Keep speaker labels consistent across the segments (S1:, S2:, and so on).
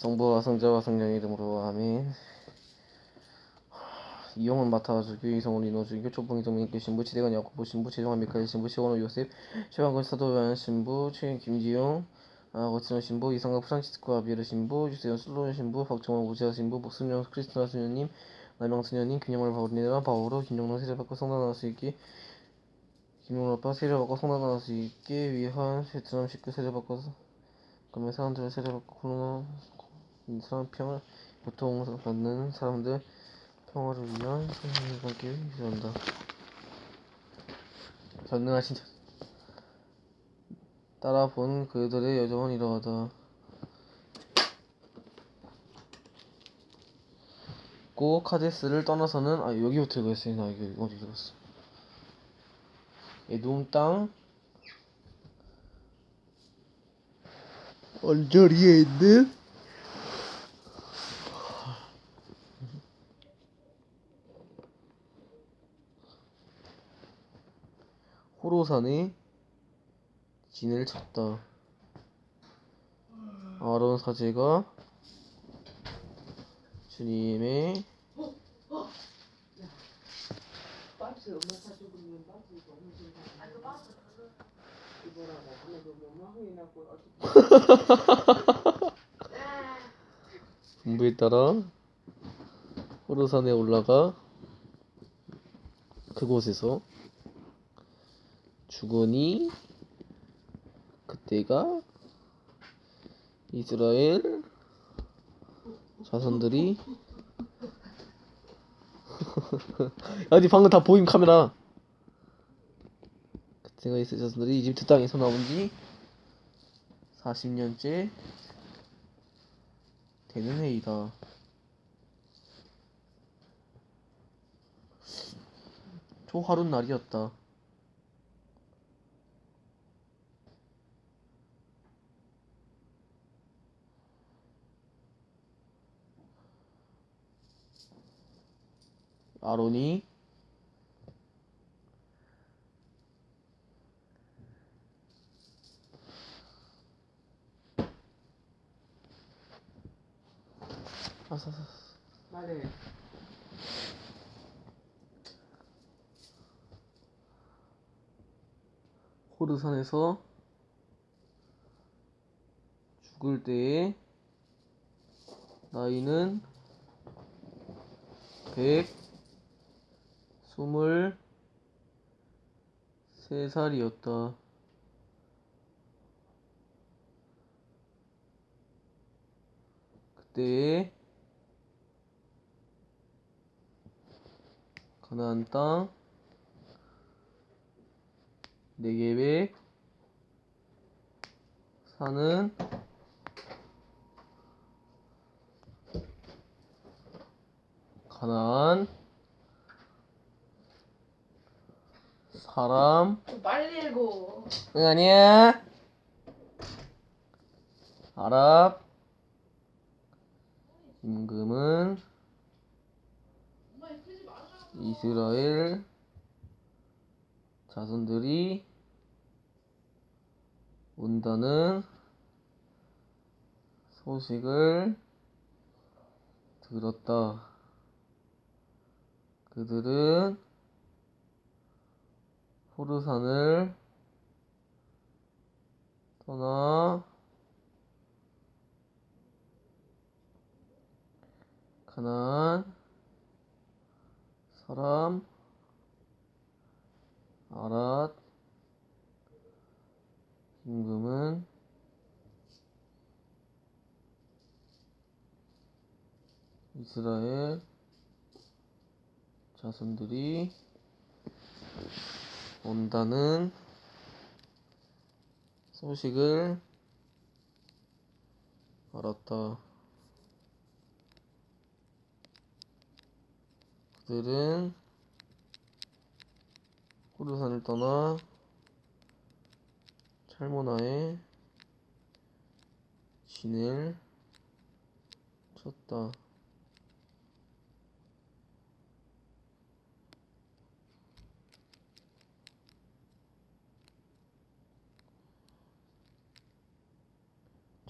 S1: 성부와 성자와 성령의 이름으로 아멘. 이용은 맡아주고 이성을 인호주고 초봉이 정민께 신부 지대관 야고보 신부 최종환 미카엘 신부 시원호 요셉 최왕건 사도연 신부 최 김지용 아 거친호 신부 이성각 프란치스코 아비에르 신부 유세현 슬로운 신부 박정원 우지아 신부 목순영 크리스티나 수녀님 남영 수녀님 균형을 바울리라 바오로 김용로 세례 받고 성단할 수 있게 김용로 아빠 세례 받고 성단할 수 있게 위한 베트남 식구 세례 받고 그러면 사람들을 세례 받고 코로나 이 사람 평을 고통받는 사람들 평화를 위한 성령님께 기도한다. 전능하신 자 따라 본 그들의 여정은 이러하다. 고 카데스를 떠나서는 아 여기부터 읽었어요. 나 이거 어디 읽었어? 에돔 땅 언저리에 있는 호로산에 진을 쳤다. 아론 사제가 주님의 분부에 따라 호로산에 올라가 그곳에서 주거니 그때가 이스라엘 자손들이 아니 방금 다 보임 카메라 그때가 이스라엘 자손들이 이집트 땅에서 나온 지 40년째 되는 해이다. 초하룻 날이었다. 아론이 아사사
S2: 말해.
S1: 호르산에서 죽을 때의 나이는 백 스물 세 살이었다. 그때의 가나안 땅 네개백 사는 가나안 사람
S3: 좀 빨리 읽어.
S1: 응 아니야 아랍 임금은 이스라엘 자손들이 온다는 소식을 들었다. 그들은 호르산을 떠나 가나안 사람 아랏 임금은 이스라엘 자손들이 온다는 소식을 알았다. 그들은 호르산을 떠나 찰모나에 진을 쳤다.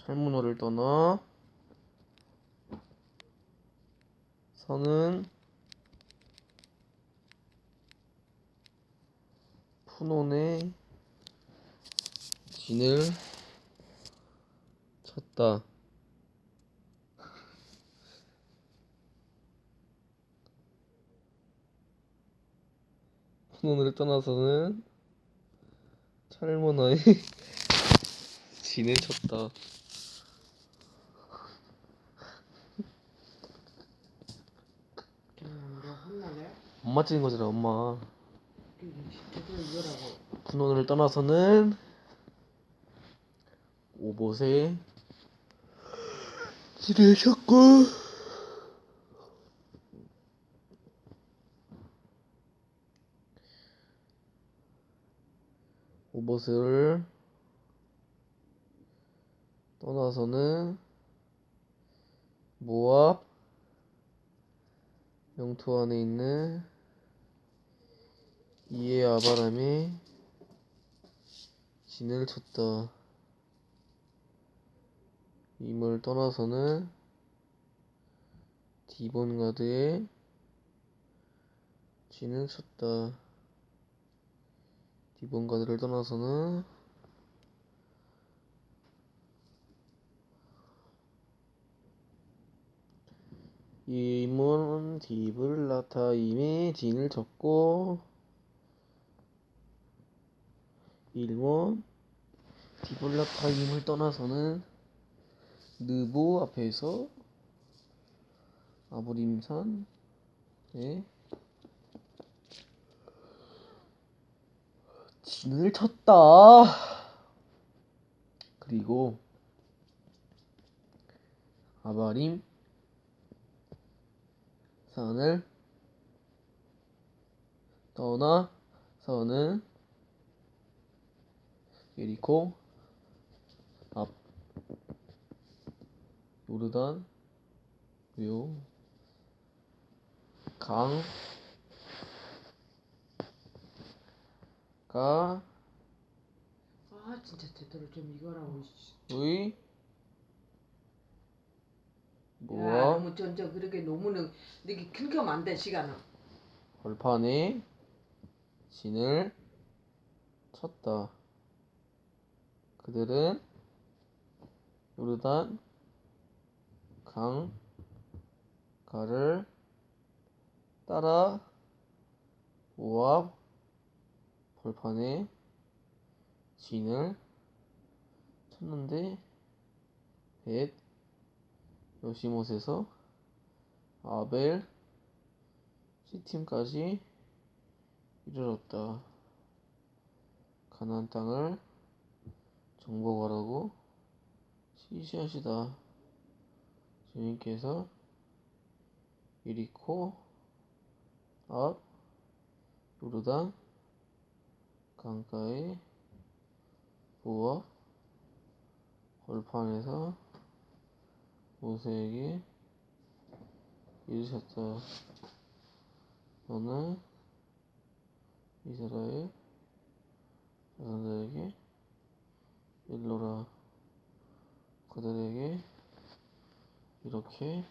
S1: 찰문호를 떠나 선은 푸논의 진을 쳤다. 푸논을 떠나서는 찰모나의 진을 쳤다.
S2: 음, 너 혼나네?
S1: 엄마 찌는 거잖아, 엄마.
S2: 이거라고.
S1: 분원을 떠나서는 오봇에 지를 쳤고 오봇을 떠나서는 모압 영토 안에 있는 이에 아바람에 진을 쳤다. 임을 떠나서는 디본 가드에 진을 쳤다. 디본 가드를 떠나서는 임은 디블라타 임에 진을 쳤고 일본 디블라타임을 떠나서는 느보 앞에서 아브림산에 진을 쳤다. 그리고 아바림 산을 떠나서는 예리코 앞 요르단 요 강, 가,
S2: 아 진짜 제대로 좀 이거라고. 씨.
S1: 의,
S2: 야
S1: 모아,
S2: 너무 전저 그렇게 너무는 이게 끊기면 안돼 시간은.
S1: 벌판에 진을 쳤다. 그들은 요르단 강 가를 따라 모압 벌판에 진을 쳤는데 벳 요시못에서 아벨 시팀까지 이르렀다. 가나안 땅을 정복하라고 시시하시다. 주님께서 이리코 앞 요르단 강가의 보아 벌판에서 모세에게 이르셨다. 너는 이스라엘 자손들에게 일러라. 그들에게 이렇게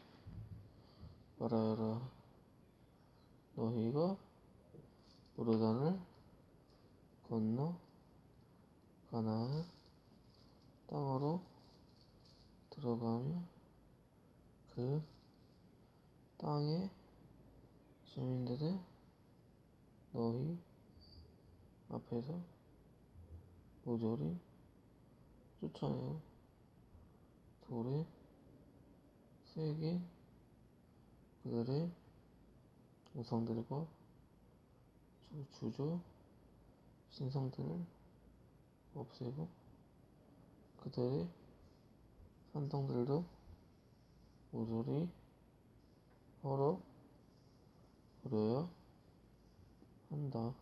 S1: 말하여라. 너희가 요르단을 건너 가나안 땅으로 들어가며 그 땅의 주민들을 너희 앞에서 모조리 쫓아내어 돌에 세게 그들의 우상들과 주- 주조 신성들을 없애고 그들의 산동들도 모조리 헐어 버려야 한다.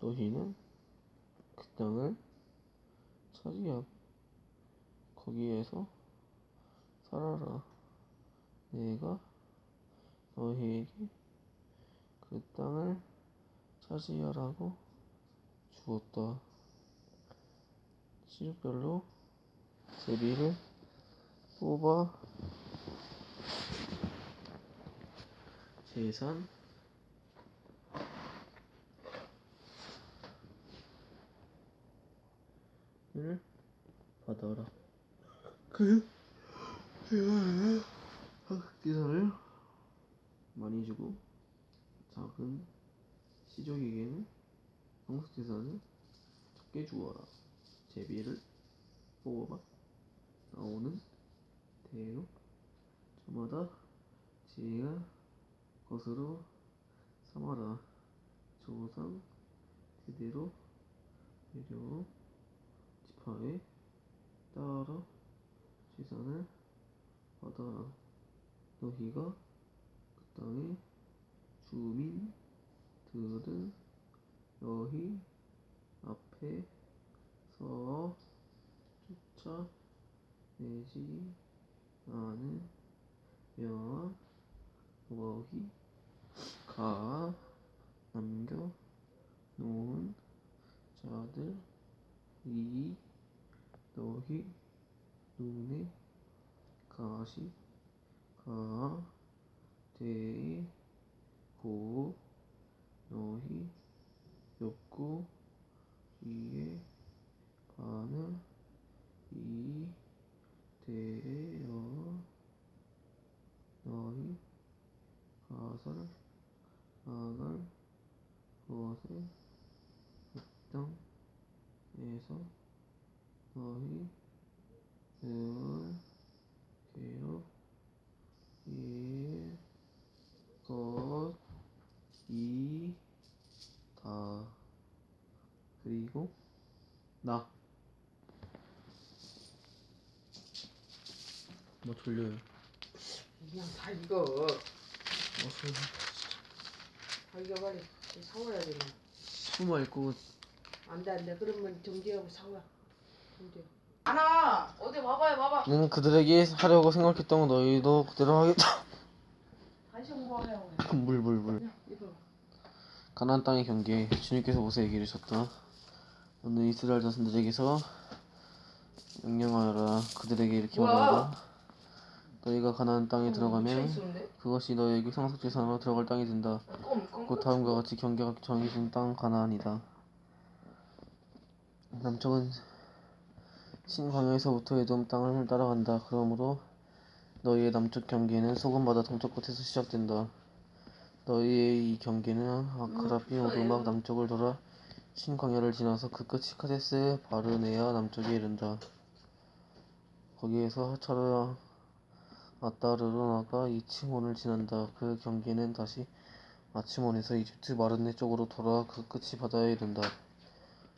S1: 너희는 그 땅을 차지하고 거기에서 살아라. 내가 너희에게 그 땅을 차지하라고 주었다. 시류별로 제비를 뽑아 재산 을 받아라. 그 학기사를 많이 주고 작은 시족에게는 성숙재산을 적게 주어라. 제비를 뽑아봐. 나오는 대로 저마다 지혜가 것으로 삼아라. 조상 대대로 내려온 지파에 따라 재산을 받아라. 너희가 그 땅의 주민들은 너희 앞에 서 쫓아내지 않으며 너희 가 남겨 놓은 자들 이 너희 눈에 가시 가 되고 너희 욕구 위에 바늘 이 되어 너희 가설 나갈 것에 그 땅에서 너희 을 괴롭 일것이다 그리고 나뭐 졸려요
S2: 그냥 다. 어, 다 익어버려. 사와야 되나?
S1: 숨어 있고
S2: 안돼 안돼. 그러면 정지하고 사와. 안아. 어디 봐봐요 봐봐.
S1: 는 그들에게 하려고 생각했던 건 너희도 그대로 하겠다
S2: 다시 홍보하요.
S1: 물물 물
S2: 그냥 이거.
S1: 가나안 땅의 경계 주님께서 모세에게 이르셨다 너는 이스라엘 자손들에게서 명령하여라 그들에게 이렇게
S2: 뭐야?
S1: 말하라 너희가 가나안 땅에
S2: 쳐
S1: 들어가면
S2: 있었는데?
S1: 그것이 너희에게 상속 재산으로 들어갈 땅이 된다
S2: 껌 껌.
S1: 곧 다음과 같이 경계가 정해진 땅 가나안이다 남쪽은 신광야에서부터 에돔 땅을 따라간다 그러므로 너희의 남쪽 경계는 소금바다 동쪽 끝에서 시작된다 너희의 이 경계는 아크라비 오르막 남쪽을 돌아 신광야를 지나서 그 끝이 카데스 바르네아 남쪽에 이른다. 거기에서 하차르 아따르로 나가 이치몬을 지난다. 그 경계는 다시 아치몬에서 이집트 마르네 쪽으로 돌아 그 끝이 바다에 이른다.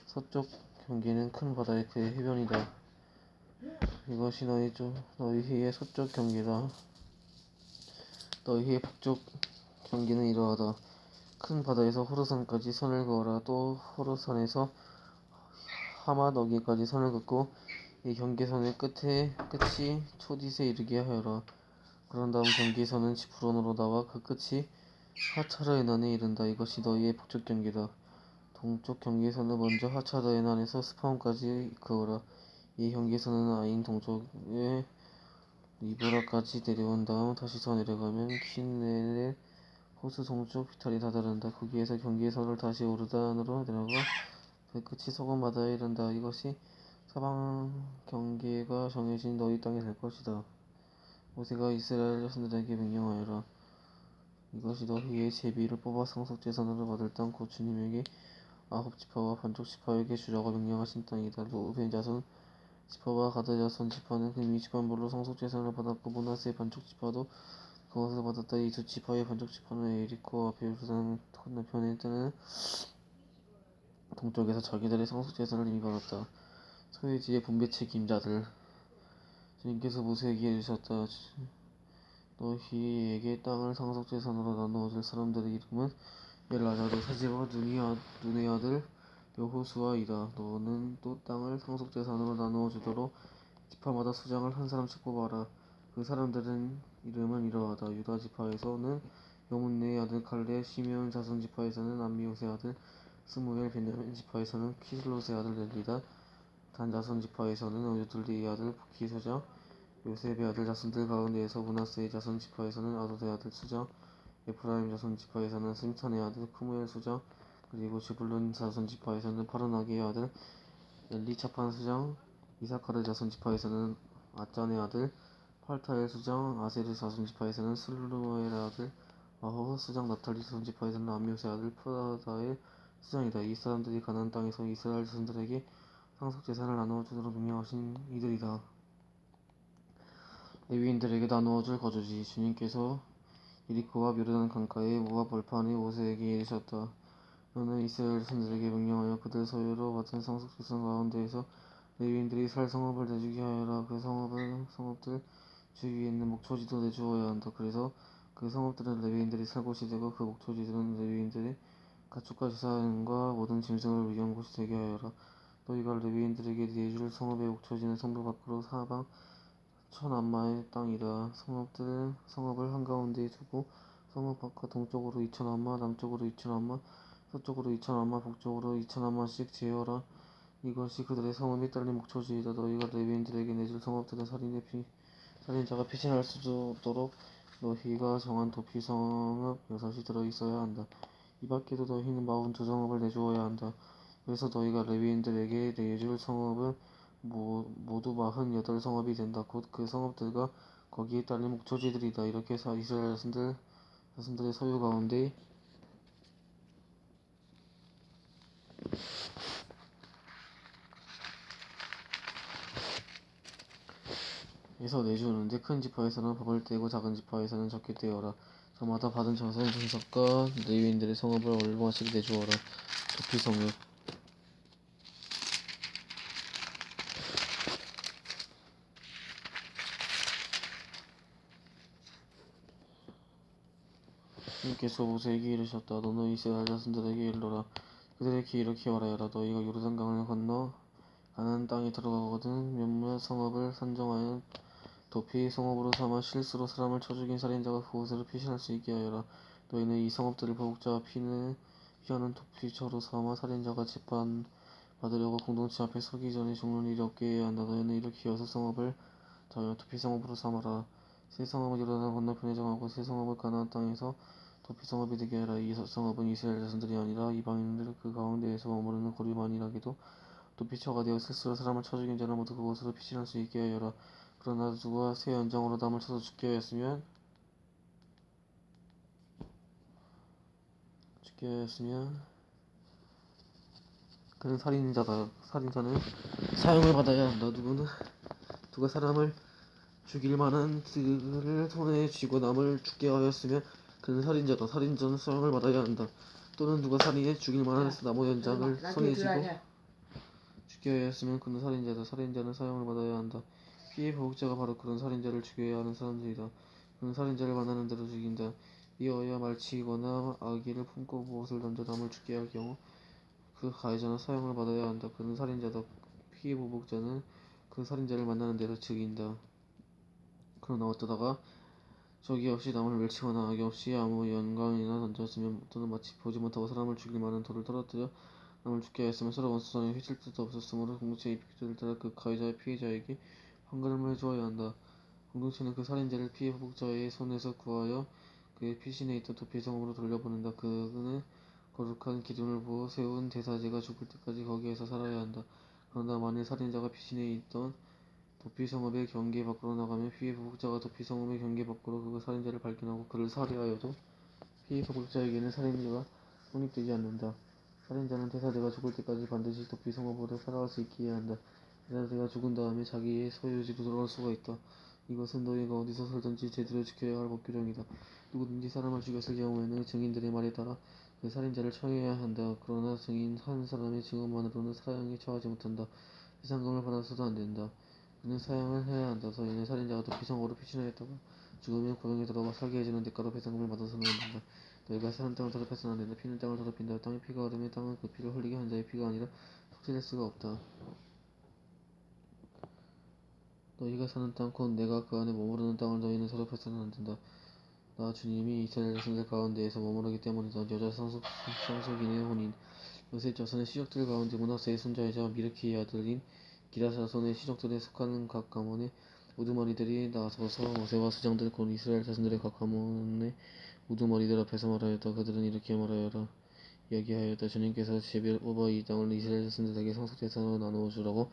S1: 서쪽 경계는 큰 바다의 그의 해변이다. 이것이 너희 쪽 너희의 서쪽 경계다. 너희의 북쪽 경계는 이러하다. 큰 바다에서 호르산까지 선을 그어라. 또 호르산에서 하맛 어기까지 선을 긋고 이 경계선의 끝에 끝이 초디스에 이르게 하여라. 그런 다음 경계선은 지프론으로 나와 그 끝이 하차르 에난에 이른다. 이것이 너희의 북쪽 경계다. 동쪽 경계선은 먼저 하차르 에난에서 스파온까지 그어라. 이 경계선은 아인 동쪽에 리브라까지 내려온 다음 다시 더 내려가면 킨네레 호수 동쪽 비탈이 다다른다. 거기에서 경계선을 다시 오르단으로 내려가 그 끝이 소금 바다에 이른다. 이것이 사방 경계가 정해진 너희 땅이 될 것이다. 모세가 이스라엘 자손들에게 명령하여라. 이것이 너희의 제비를 뽑아 상속 재산으로 받을 땅 곧 주님에게 아홉 지파와 반쪽 지파에게 주라고 명령하신 땅이다. 루벤 자손 지파와 가드 자손 지파는 금이 지판별로 상속 재산을 받았고 문하세 반쪽 지파도 그것을 받았다. 이 두 지파의 반쪽 지파는 에리코와 베르산 건너편에 뜨는 동쪽에서 자기들의 상속 재산을 이미 받았다. 소유지의 분배 책임자들 주님께서 모세에게 이르셨다. 너희에게 땅을 상속 재산으로 나누어줄 사람들의 이름은 눈이 아, 눈의 아들 여호수아이다. 너는 또 땅을 상속 재산으로 나누어 주도록 지파마다 수장을 한 사람씩 뽑아라. 그 사람들은 이름은 이러하다. 유다 지파에서는 요문네의 아들 칼레, 시me온 자손 지파에서는 암미옷의 아들 스무엘, 베냐민 지파에서는 키슬롯의 아들 넬리다, 단 자손 지파에서는 요들리의 아들 부키 수장 요셉의 아들 자손들 가운데에서 문하세의 자손 지파에서는 아도의 아들 수장 에프라임 자손 지파에서는 스미탄의 아들 크무엘 수장 그리고 지불론 자손 지파에서는 파르나기의 아들 엘리차판 수장 이사카르 자손 지파에서는 아짠의 아들 팔타엘 수장 아세르 자손 지파에서는 슬루엘의 아들 마호 수장 나탈리 자손 지파에서는 암요스의 아들 프라다의 수장이다. 이 사람들이 가나안 땅에서 이스라엘 자손들에게 상속 재산을 나누어 주도록 명령하신 이들이다. 레위인들에게 나누어 줄 거주지 주님께서 이리코와 묘르단 강가의 모압 벌판의 모세에게 이르셨다. 너는 이스라엘 자손들에게 명령하여 그들 소유로 받은 상속 재산 가운데에서 레위인들이 살 성읍을 내주게 하여라. 그 성읍을 성읍들 주위에 있는 목초지도 내주어야 한다. 그래서 그 성읍들은 레위인들이 살 곳이 되고 그 목초지들은 레위인들의 가축과 제사장과 모든 짐승을 위한 곳이 되게 하여라. 너희가 레위인들에게 내줄 성읍의 목초지는 성벽 밖으로 사방 천암마의 땅이라. 성읍들 성읍을 한가운데에 두고 성읍 밖과 동쪽으로 이천암마, 남쪽으로 이천암마, 서쪽으로 이천암마, 북쪽으로 이천암마씩 지어라. 이것이 그들의 성읍이 딸린 목초지이다. 너희가 레위인들에게 내줄 성읍들은 살인의 피, 살인자가 피신할 수 없도록 너희가 정한 도피 성읍 여섯이 들어 있어야 한다. 이 밖에도 너희는 마흔 두 성읍을 내주어야 한다. 그래서 너희가 레위인들에게 내줄 성읍은 모, 모두 마흔 여덟 성읍이 된다. 곧 그 성읍들과 거기에 딸린 목초지들이다. 이렇게 사 이스라엘 자손들 자손들의 소유 가운데 에서 내주는데 큰 지파에서는 법을 떼고 작은 지파에서는 적게 떼어라. 저마다 받은 자손 분석과 레위인들의 성읍을 얼마씩 내주어라. 도피 성읍 주님께서 모세에게 이르셨다. 너는 이스라엘 자손들에게 일러라. 그들에게 이렇게 말하여라. 너희가 요르단강을 건너 가나안 땅에 들어가거든 몇몇 성읍을 선정하여 도피 성읍으로 삼아 실수로 사람을 쳐 죽인 살인자가 그곳으로 피신할 수 있게 하여라. 너희는 이 성읍들을 보복자와 피는 피하는 도피처로 삼아 살인자가 재판 받으려고 공동체 앞에 서기 전에 죽는 일이 없게 해야 한다. 너희는 이렇게 여섯 성읍을 자여 도피 성읍으로 삼아라. 세 성읍을 요르단 건너편에 정하고 세 성읍을 가나안 땅에서 도피 성읍이 되게 하라. 이 성읍은 이스라엘 자손들이 아니라 이방인들 그 가운데에서 머무르는 고리만이라기도 도피처가 되어 스스로 사람을 쳐 죽인 자는 모두 그곳으로 피신할 수 있게 하여라. 그러나 누가 새 연장으로 남을 쳐서 죽게 하였으면 죽게 하였으면 그는 살인자다. 살인자는 사형을 받아야 한다. 누구는 누가 사람을 죽일 만한 들을 손에 쥐고 남을 죽게 하였으면 그는 살인자다. 살인자는 사형을 받아야 한다. 또는 누가 살인해 죽일 만한 나무 연장을 손에 쥐고 죽게 하였으면 그는 살인자다. 살인자는 사형을 받아야 한다. 피해 보복자가 바로 그런 살인자를 죽여야 하는 사람들이다. 그는 살인자를 만나는 대로 죽인다. 이어야 말치거나 아기를 품고 무엇을 던져 남을 죽게 할 경우 그 가해자는 사형을 받아야 한다. 그는 살인자다. 피해 보복자는 그 살인자를 만나는 대로 죽인다. 그러나 어쩌다가 적이 없이 남을 멸치거나 악이 없이 아무 연관이나 던졌으면 또는 마치 보지 못하고 사람을 죽일 만한 돌을 떨어뜨려 남을 죽게 하였으면 서로 원수선에 휘칠 뜻도 없었으므로 공동체의 픽들을 따라 그 가해자의 피해자에게 판결을 해주어야 한다. 공동체는 그 살인자를 피해 보복자의 손에서 구하여 그의 피신에 있던 도피성으로 돌려보낸다. 그는 거룩한 기준을 보고 세운 대사제가 죽을 때까지 거기에서 살아야 한다. 그러나 만일 살인자가 피신에 있던 도피성읍의 경계 밖으로 나가면 피해 보복자가 도피성읍의 경계 밖으로 그 살인자를 발견하고 그를 살해하여도 피해 보복자에게는 살인자가 성립되지 않는다. 살인자는 대사제가 죽을 때까지 반드시 도피성읍으로 살아갈 수 있게 해야 한다. 대사제가 죽은 다음에 자기의 소유지로 돌아갈 수가 있다. 이것은 너희가 어디서 살든지 제대로 지켜야 할 법규정이다. 누구든지 사람을 죽였을 경우에는 증인들의 말에 따라 그 살인자를 처해야 한다. 그러나 증인 한 사람의 증언만으로는 사형에 처하지 못한다. 배상금을 받아서도 안 된다. 그는 사형을 해야 한다. 너희는 살인자가 도피성으로 피신하였다가 죽으면 고용에 들어가 살게 해주는 대가로 배상금을 받아서는 안 된다. 너희가 사는 땅을 더럽혀서는 안 된다. 피는 땅을 더럽힌다. 땅에 피가 흐르면 땅은 그 피를 흘리게 한 자의 피가 아니라 속죄될 수가 없다. 너희가 사는 땅 곧 내가 그 안에 머무르는 땅을 너희는 더럽혀서는 안 된다. 나 주님이 이스라엘 자손들 가운데에서 머무르기 때문이다. 여자 상속, 상속인의 혼인 요셉 자손의 시족들 가운데 문하세의 손자이자 미르키의 아들인 기다사손의 시족들에 속하는 각 가문의 우두머리들이 나서서 모세와 수장들 곧 이스라엘 자손들의 각 가문의 우두머리들 앞에서 말하였다. 그들은 이렇게 말하여라. 이야기하였다. 주님께서 제비를 뽑아 이 땅을 이스라엘 자손들에게 상속재산으로 나누어 주라고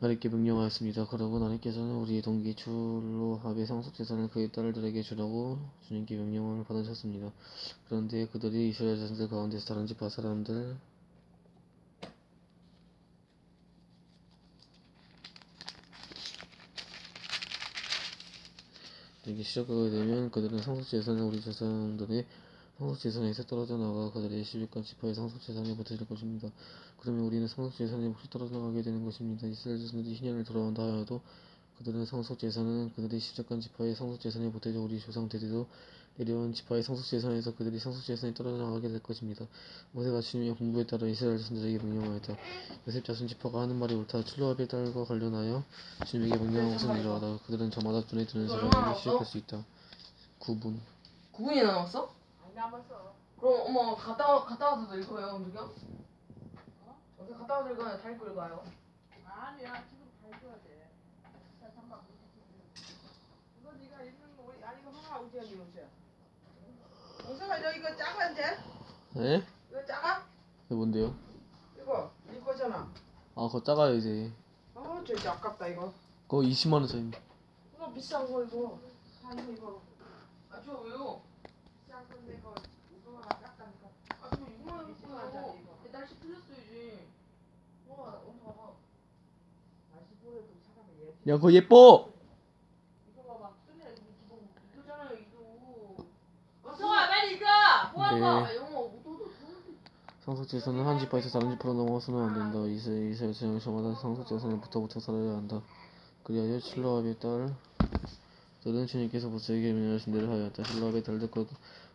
S1: 나님께 명령하였습니다. 그러고 나님께서는 우리의 동기 출로합의 상속 재산을 그의 딸들에게 주라고 주님께 명령을 받으셨습니다. 그런데 그들이 이스라엘 자손들 가운데서 다른 지파 사람들 이렇게 시작하게 되면 그들은 상속재산을 우리 조상들의 상속재산에서 떨어져 나가 그들의 11간 지파의 상속재산에 붙어질 것입니다. 그러면 우리는 상속재산에 몫이 떨어져 나가게 되는 것입니다. 이스라엘 자손들이 희년을 돌아온다 하여도 그들은 상속재산은 그들의 11간 지파의 상속재산에 붙어져 우리 조상 대대로 내려온 지파의 상속재산에서 그들이 상속재산에 떨어져 나가게 될 것입니다. 모세가 주님의 공부에 따라 이스라엘 자손들에게 명령하였다. 요셉 자손 지파가 하는 말이 옳다. 출로압의 딸과 관련하여 주님에게 명령한 것은 이러하다. 그들은 저마다 눈에 드는 사람에게 시작할 수 있다. 9분
S2: 9분이나 남았어?
S3: 안 남았어.
S2: 그럼 엄마 갔다 와- 갔다 와서 읽어요 움직여? 어디 갔다 와서 읽어요 다 읽고 읽어요
S3: 아니야 지금 밝혀야 돼. 자 잠깐. 이거 네가 읽는 거 우리 아니 이거 하나 우지야 니 우지야. 영서가 너 이거 작아 이제?
S1: 에?
S3: 이거 작아?
S1: 이게 뭔데요?
S3: 이거 네 거잖아.
S1: 아 그거 작아요 이제
S3: 아 진짜 아깝다 이거.
S1: 그거 20만원 짜리
S2: 이거 비싼 거 이거
S3: 아 이거 이거
S2: 아저 왜요?
S3: 비싼 건데 이거 이거가 작다니까.
S2: 아저 이거
S3: 하자, 이거.
S2: 내 날씨 틀렸어야지 와 엄마 봐봐
S3: 날씨 보여도 사람이 예쁘.
S1: 야 그거 예뻐!
S3: 이거 봐봐. 쓰네 이거 기본.
S2: 이거잖아요 이거 어서와 빨리 읽어 뭐하는
S1: 네. 상속재산은 한 지파에서 다른 지파로 넘어서는 안 된다. 이스라엘 이스라엘 지형마다 상속재산을 붙어붙어 살아야 한다. 그리하여 칠로압의 딸들은 주님께서 모세에게 명령하신 대로 하였다. 칠로압의 딸들 곧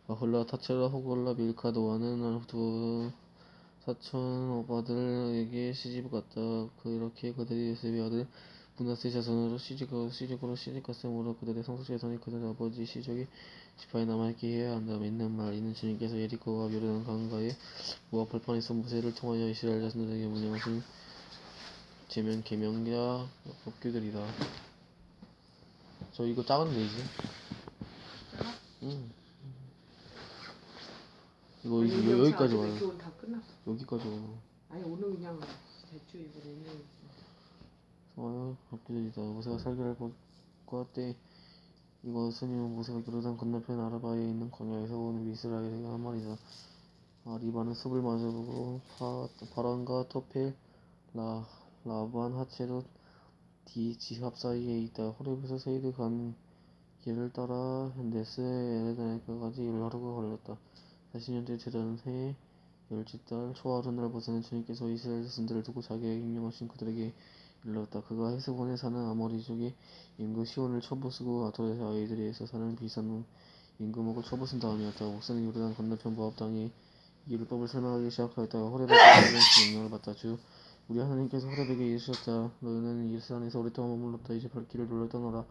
S1: 아홀라, 타체라, 호골라, 밀카, 노아는 두 사촌 오빠들에게 시집을 갔다. 그렇게 그들이 요셉의 아들 문하세 자손으로 시집으로 시집으로 시집갔으므로 그들의 상속재산이 그들 아버지 시족의 지파에 남아있게 해야 한다. 있는 말 이는 주님께서 예리코와 요르단 강가에 모압 벌판에서 모세를 통하여 이스라엘 자손들에게 명령하신 제면 계명이라 법규들이다. 저 이거 작은데 이제. 응. 이거 이제 여- 여기까지 와요.
S3: 교훈 다 끝났어.
S1: 여기까지 와요.
S3: 아니 오늘 그냥 대충 이번에는
S1: 와요. 법규들이다. 모세가 살기를 볼것 때 이것은 모세가 요르단 건너편 아라바에 있는 광야에서 온 이스라엘에게 한 말이다. 아, 리바는 숲을 마주보고 파, 바란과 토펠, 라, 라반, 하체롯, 디, 지합 사이에 있다. 호렙에서 세이드 간 길을 따라 네스 에레다네까지 일하루가 걸렸다. 40년째 되던 해에 열째 달 초하루 날 모세는 주님께서 이스라엘 자손들을 두고 자기에게 임명하신 그들에게 일렀다. 그가 헤스본에 사는 아모리족의 임금 시온을 쳐부수고 아토의 아이들에서 사는 비산 임금옥을 쳐부순 다음이었다. 목사는 요르단 건너편 모압 땅에 이 율법을 설명하기 시작하였다가 호렙에서 명령을 받다. 주 우리 하나님께서 호렙에게 이르셨다. 너희는 이 산에서 오랫동안 머물렀다. 이제 발길을 돌려 떠나라.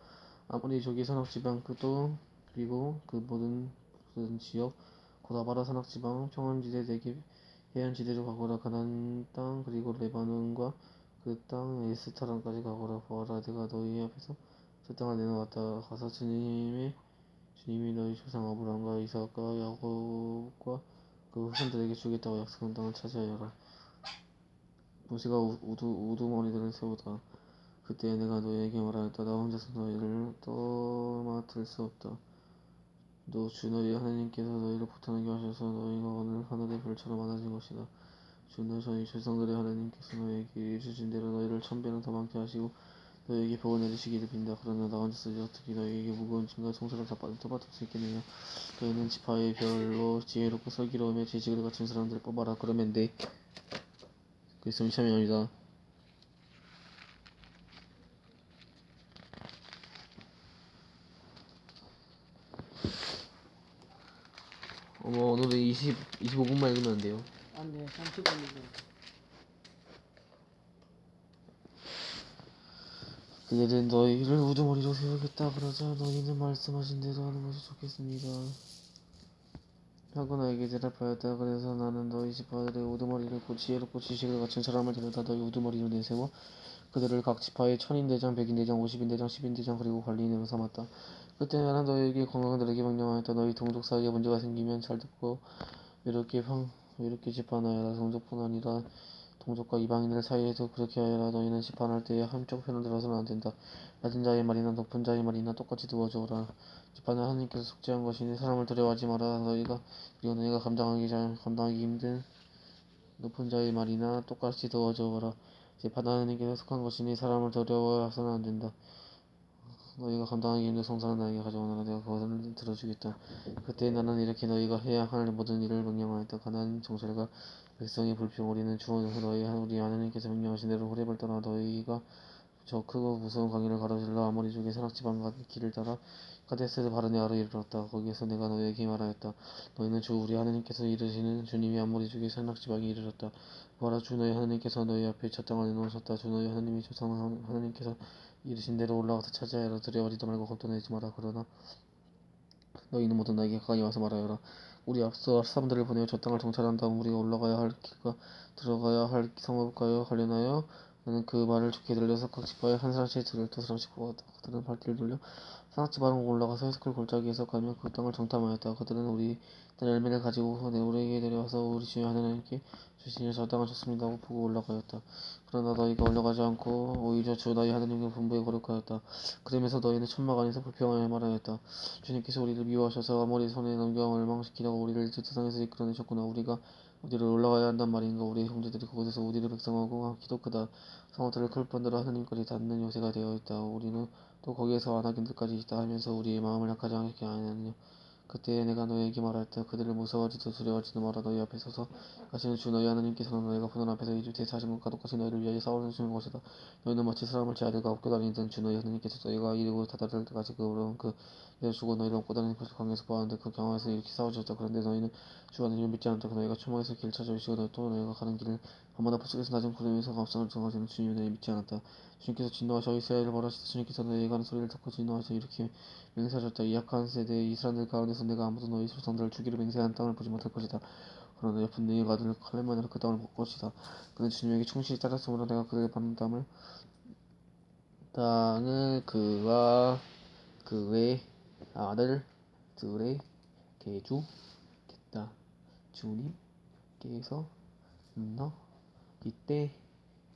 S1: 아모리족의 산악 지방 끝도 그리고 그 모든 모든 지역 고다바라 산악 지방 평원지대 대기 해안 지대로 가거라. 가나안 땅 그리고 레바논과 그땅 에스타랑까지 가거라 보아라. 내가 너희 앞에서 저 땅을 내놓았다. 가서 주님의 주님이 너희 조상 아브라함과 이삭과 야곱과 그 후손들에게 주겠다고 약속한 땅을 차지하여라. 모세가 우- 우두 우두머리들을 세우다. 그때 내가 너희에게 말하였다. 나 혼자서 너희를 떠맡을 수 없다. 너주 너희 하나님께서 너희를 포탄하게 하셔서 너희가 오늘 하늘의 별처럼 많아진 것이다 주 너희 조상들의 하나님께서 너희에게 이르신 대로 너희를 천배나 더 많게 하시고 너희에게 복을 내리시기를 빈다. 그러나 나 혼자서 어떻게 너희에게 무거운 짐과 총사를 다 받- 떠받을 수 있겠느냐. 너희는 지파의 별로 지혜롭고 슬기로우며 지식을 갖춘 사람들을 뽑아라. 그러면 돼. 그리스도 참여합니다. 어머 오늘은 20, 25분만 읽으면 안 돼요.
S3: 안돼 30분이고.
S1: 그들은 너희를 우두머리로 세우겠다 그러자 너희는 말씀하신 대로 하는 것이 좋겠습니다. 하고 나에게 대답하였다. 그래서 나는 너희 집 아들의 우두머리를 고치에로 지식을 갖춘 사람을 데려다 너희 우두머리로 내세워 그들을 각 지파의 천인대장, 백인대장, 오십인대장, 십인대장 그리고 관리인으로 삼았다. 그때 나는 너희에게 건강들에게 명령하였다. 너희 동족 사이에 문제가 생기면 잘 듣고 이렇게 방 이렇게 집안하여라. 동족뿐 아니라 동족과 이방인들 사이에도 그렇게 하여라. 너희는 집안할 때에 한쪽 편을 들어서는 안 된다. 낮은 자의 말이나 높은 자의 말이나 똑같이 두어주어라. 집안은 하나님께서 속죄한 것이니 사람을 두려워하지 마라. 너희가 그리고 너희가 감당하기 잘 감당하기 힘든 높은 자의 말이나 똑같이 두어주어라. 집안 하나님께서 속한 것이니 사람을 두려워해서는 안 된다. 너희가 감당하기 힘든 성사는 나에게 가져오너라 내가 그것을 들어주겠다. 그때 나는 이렇게 너희가 해야 할 모든 일을 명령하였다. 가나안 정찰과 백성의 불평 우리는 주 너희 하- 우리 하나님께서 명령하신 대로 호렙을 떠나 너희가 저 크고 무서운 강의를 가로질러 아모리 쪽의 산악 지방과 길을 따라 카데스 바르네 아로 이르렀다. 거기에서 내가 너희에게 말하였다. 너희는 주 우리 하나님께서 이르시는 주님이 아모리 쪽의 산악 지방에 이르렀다. 보아라 주 너희 하나님께서 너희 앞에 첫 땅을 내놓으셨다. 주 너희 하나님이 조상 하나님께서 이르신 대로 올라가서 차지하여라. 두려워하지도 말고 겁도 내지 마라. 그러나 너희는 모두 나에게 가까이 와서 말하여라. 우리 앞서 사람들을 보내어 저 땅을 정찰한 다음 우리가 올라가야 할 길과 들어가야 할 성읍과요 관련하여 나는 그 말을 좋게 들려서 각 지파에 한 사람씩 들을 두 사람씩 보았다. 그들은 발길을 돌려 산악지바로 올라가서 헤스클 골짜기에서 가며 그 땅을 정탐하였다. 그들은 우리 들 열매를 가지고 내 우리에게 내려와서 우리 주여 하나님께 주시니 저 땅은 좋습니다 하고 보고 올라가였다. 그러나 너희가 올라가지 않고 오히려 주 너희 하나님의 분부에 거룩하였다. 그러면서 너희는 천막 안에서 불평하여 말하였다. 주님께서 우리를 미워하셔서 아모리 손에 넘겨 멸망시키려고 우리를 저 세상에서 이끌어내셨구나. 우리가 어디를 올라가야 한단 말인가. 우리의 형제들이 그곳에서 우리를 백성하고 기도 크다. 성호들을 클 뿐더러 하나님까지 닿는 요새가 되어 있다. 우리는 또 거기에서 안하긴들까지 있다 하면서 우리의 마음을 약하지 않게 하느냐. 그때 내가 너희에게 말하였다. 그들을 무서워하지도 두려워하지도 마라. 너희 앞에 서서 가시는 주 너희 하나님께서는 너희가 보는 앞에서 이주태 사신 것과 똑같이 너희를 위하여 주는 것이다. 너희는 마치 사람을 제 아들과 업고 다니던 주 너희 하나님께서 너희가 이르고 다다를 때까지 그런 그 예를 주고 너희를 업고 다니는 것을 강에서 보았는데 그 경화에서 이렇게 싸워주었다. 그런데 너희는 주 하나님을 믿지 않다. 너희가 초막에서 길을 찾아주시고 또 너희가 가는 길을 밤마다 부축에서 낮은 구름에서 감상을 정하시는 주님을 믿지 않았다. 주님께서 진노하셔 이스라엘을 벌하시다. 주님께서 너희가 하는 소리를 듣고 진노하셔 이렇게 맹세하셨다. 이 약한 세대의 이 사람들 가운데서 내가 아무도 너희 조상들을 죽이려 맹세한 땅을 보지 못할 것이다. 그러나 옆은 너희 아들 칼렙만으로 그 땅을 볼 것이다. 그는 주님에게 충실히 따랐으므로 내가 그에게 받는 땅을 땅을 그와 그의 아들들에게 주겠다. 주님께서 너희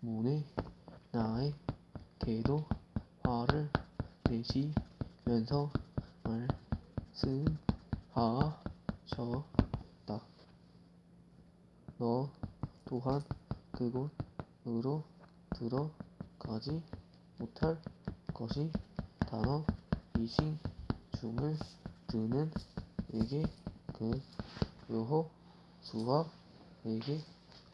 S1: 때문에 나에 게도 화를 내시면서 말씀하셨다. 너 또한 그곳으로 들어가지 못할 것이 단어 이신 줌을 드는 에게 그 여호 수아에게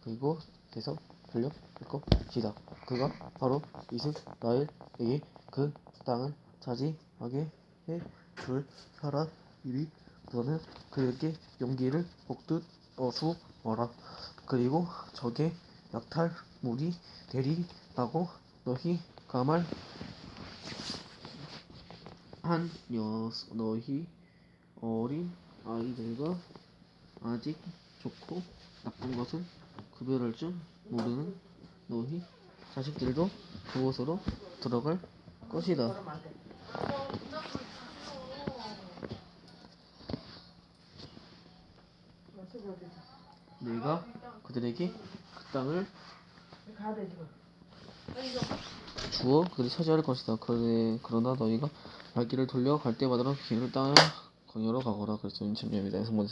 S1: 그곳에서 들려줄 것이다. 그가 바로 이스라엘에게 그 땅을 차지하게 해줄 사람이니 너는 그에게 용기를 복듯 어수어라. 그리고 적의 약탈물이 되리라고 너희 가말 한 여, 너희 어린 아이들과 아직 좋고 나쁜 것을 구별할 줄 모르는 너희 자식들도 그곳으로 들어갈 것이다. 내가 그들에게 그 땅을. 주어 그들이 차지할 것이다. 그래, 그러나 너희가 발길을 돌려 갈 때마다 길을 땅에 광야로 가거라. 그래서 인천님입니다. 성모님